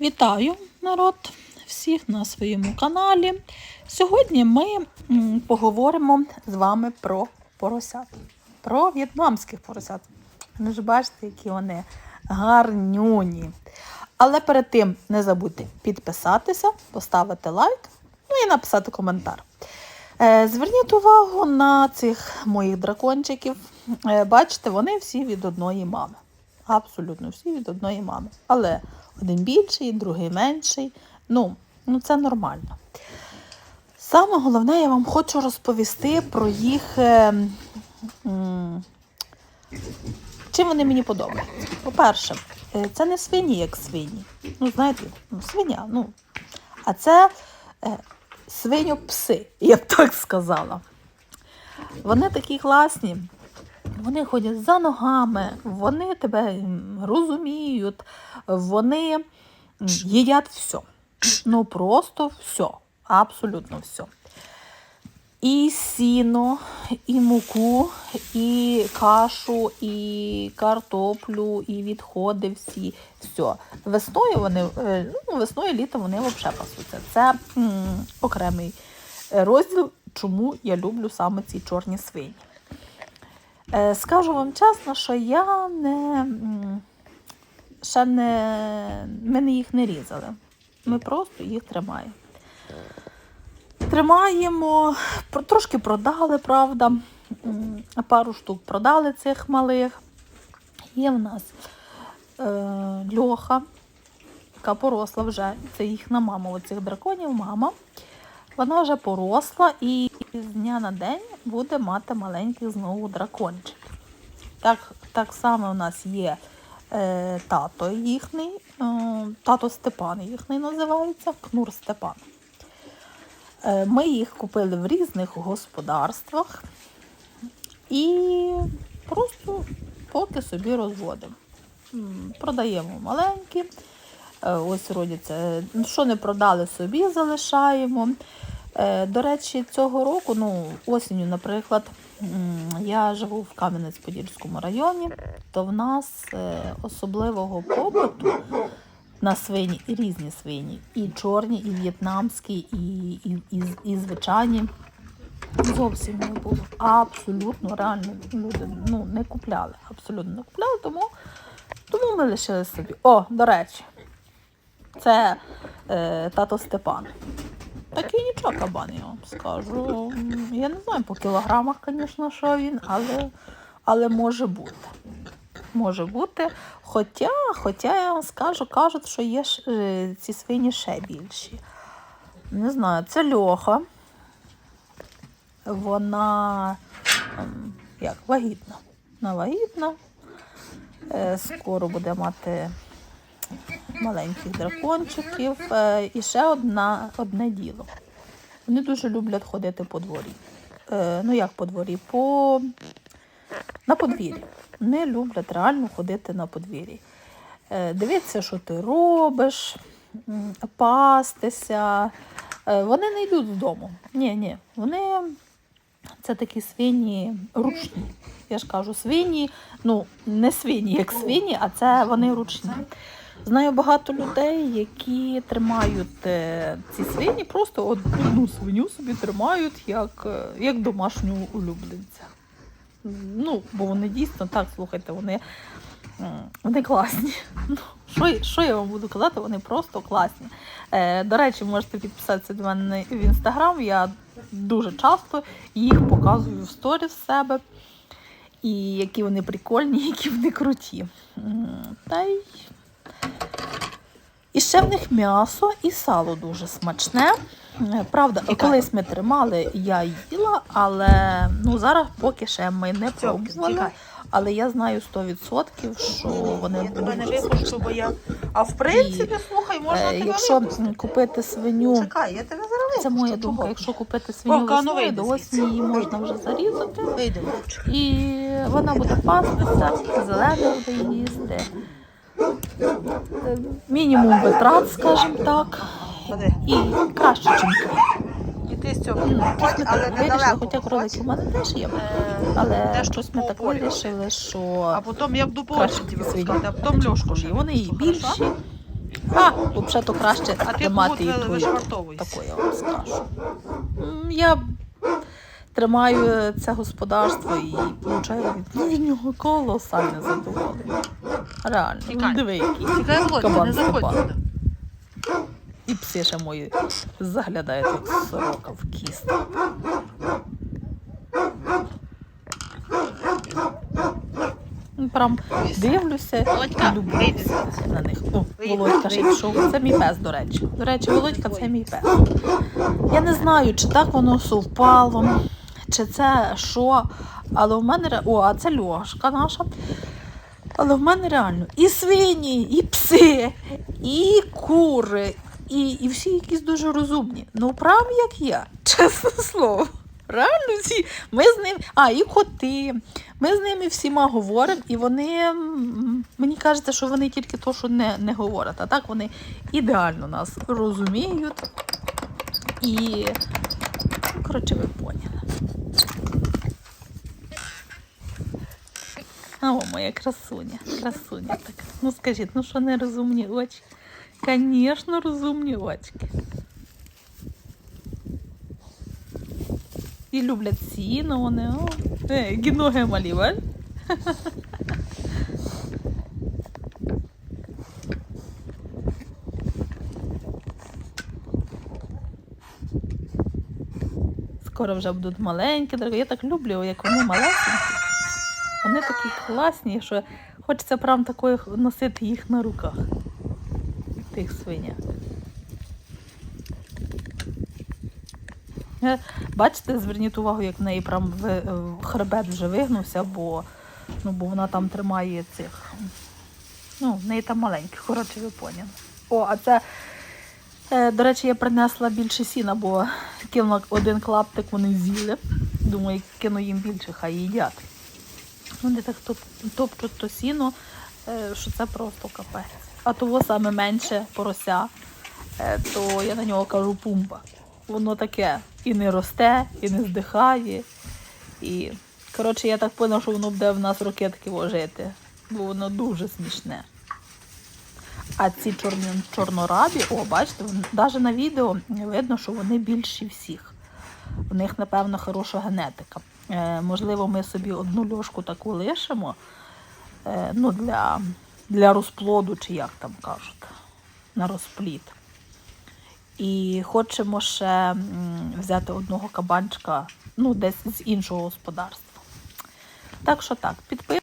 Вітаю народ всіх на своєму каналі. Сьогодні ми поговоримо з вами про поросят, про в'єтнамських поросят. Ви ж бачите, які вони гарнюні. Але перед тим не забудьте підписатися, поставити лайк, ну і написати коментар. Е, Зверніть увагу на цих моїх дракончиків. Е, Бачите, вони всі від одної мами. Абсолютно всі від одної мами. Але один більший, другий менший. Ну, ну це нормально. Саме головне, я вам хочу розповісти про їх. е, м, Чим вони мені подобаються. По-перше, е, це не свині, як свині. Ну, знаєте, ну, свиня, ну. А це е, свиню-пси, я б так сказала. Вони такі класні. Вони ходять за ногами, вони тебе розуміють, вони їдять все. Ну просто все, абсолютно все. І сіно, і муку, і кашу, і картоплю, і відходи всі. Все. Весною вони, е, ну, весною літом вони взагалі пасуться. Це м, окремий розділ, чому я люблю саме ці чорні свині. Е, Скажу вам чесно, що я не ще не ми не їх не різали. Ми просто їх тримаємо. Тримаємо, трошки продали, правда. Пару штук продали цих малих. Є в нас е, льоха, яка поросла вже. Це їхня мама, оцих драконів, мама. Вона вже поросла і з дня на день буде мати маленьких знову дракончиків. Так, так само у нас є е, тато їхній, е, тато Степан їхній називається, Кнур Степан. Е, Ми їх купили в різних господарствах і просто поки собі розводимо. Продаємо маленькі, ось родяться. Е, Що не продали собі, залишаємо. Е, До речі, цього року, ну, осінню, наприклад, я живу в Кам'янець-Подільському районі, то в нас е, особливого попиту на свині і різні свині, і чорні, і в'єтнамські, і, і, і, і звичайні. Зовсім не було. Абсолютно реально люди ну, не купляли. Абсолютно не купляли, тому, тому ми лишили собі. О, до речі, це е, тато Степан. Такий нічого кабан, я вам скажу. Я не знаю по кілограмах, звісно, що він, але, але може бути. Може бути. Хоча, хоча я вам скажу, кажуть, що є е, ці свині ще більші. Не знаю, це льоха. Вона ем, як, вагітна. Вона вагітна. Е, Скоро буде мати маленьких дракончиків. Е, І ще одна, одне діло. Вони дуже люблять ходити по дворі. Е, Ну як по дворі? По... На подвір'ї. Не люблять реально ходити на подвір'ї. Е, Дивитися, що ти робиш, пастися. Вони не йдуть з дому. Ні, ні. Вони це такі свині ручні. Я ж кажу, свині, ну не свині, як свині, а це вони ручні. Знаю багато людей, які тримають е, ці свині, просто одну свиню собі тримають як, е, як домашнього улюбленця. Ну, бо вони дійсно так, слухайте, вони, вони класні. Ну, що, що я вам буду казати, вони просто класні. Е, до речі, можете підписатися до мене в інстаграм. Я дуже часто їх показую в сторі в себе. І які вони прикольні, які вони круті. Та й і ще в них м'ясо і сало дуже смачне. Е, Правда, колись ми тримали, я їла, але ну зараз поки ще ми не пробували. Але я знаю 100%, що вони Я тебе не випущу, бо я. А в принципі, слухай, можна Е, тебе Якщо випустити. купити свиню, Чекай, я тебе зараз це моя думка, якщо купити свиню ну весною, до осені її можна вже зарізати. Вовчик. І вона буде пастися, зелене буде їсти. Мінімум витрат, скажімо так. І краще, ніж І ти з цього Ну, щось ми так вирішили, хоча кролики в мене теж є. Е, Але щось ми так вирішили, що А потім я буду краще поршень ті тебе свині. пускати, а потім льошку ще. Вони і більші, А, взагалі то краще тримати і зашвартовуєшся? Таку я вам скажу. Я тримаю це господарство і получаю від нього колосальне задоволення. Реально. Ну, диви, який. Тікай, Володь, не заходь кабан. сюди. І пси ще мої заглядають як сорока в кіст. Ну, Прям дивлюся Володька, і люблюся на них. О, Володька ще пішов. Це мій пес, до речі. До речі, Володька це мій пес. Я не знаю, чи так воно совпало, чи це що. Але в мене ре- О, а це Льошка наша. Але в мене реально і свині, і пси, і кури, і, і всі якісь дуже розумні. Ну, прям як я, чесне слово. Реально всі. Ми з ним, а, і коти. Ми з ними всіма говоримо, і вони, мені кажеться, що вони тільки то, що не, не говорять. А так вони ідеально нас розуміють. І, коротше, О, моя красуня, красуня така. Ну скажіть, ну що не розумні очі? Звісно, розумні очки. І люблять сіно вони. О, е, які ноги малі, бач? Скоро вже будуть маленькі. Я так люблю, як вони малесенькі. Вони такі класні, що хочеться прям такою носити їх на руках. Тих свиня. Е, Бачите, зверніть увагу, як в неї прям е, хребет вже вигнувся, бо, ну, бо вона там тримає цих. Ну, в неї там маленькі, коротше, ви поняли. О, а це, е, до речі, я принесла більше сіна, бо кинула один клаптик, вони з'їли. Думаю, кину їм більше, хай їдять. Вони так топ- топчуть то сіно, е, що це просто капець. А того саме менше порося, е, то я на нього кажу пумба. Воно таке і не росте, і не здихає. І, коротше, я так поняла, що воно буде в нас ракетки вожити, бо воно дуже смішне. А ці чорні, чорнорабі, о, бачите, навіть на відео видно, що вони більші всіх. У них, напевно, хороша генетика. Е, можливо, ми собі одну льошку таку лишимо е, ну, для, для розплоду, чи як там кажуть, на розплід. І хочемо ще взяти одного кабанчика, ну, десь з іншого господарства. Так що так, підписуйтесь.